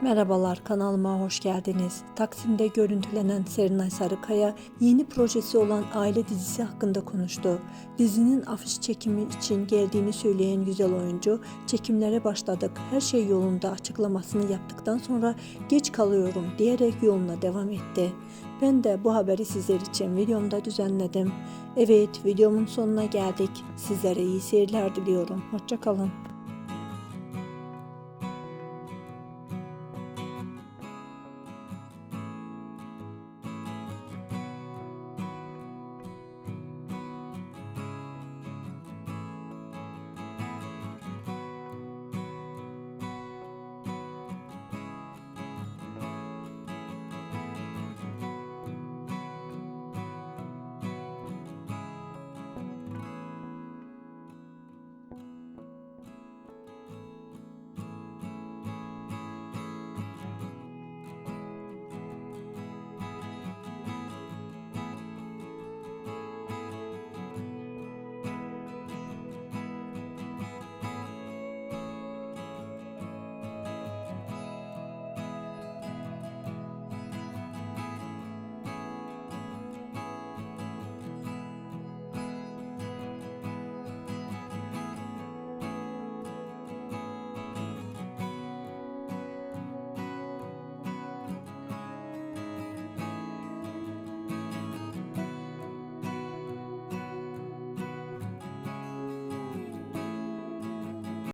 Merhabalar kanalıma hoş geldiniz. Taksim'de görüntülenen Serenay Sarıkaya yeni projesi olan Aile dizisi hakkında konuştu. Dizinin afiş çekimi için geldiğini söyleyen güzel oyuncu, çekimlere başladık, her şey yolunda açıklamasını yaptıktan sonra geç kalıyorum diyerek yoluna devam etti. Ben de bu haberi sizler için videomda düzenledim. Evet videomun sonuna geldik. Sizlere iyi seyirler diliyorum. Hoşçakalın.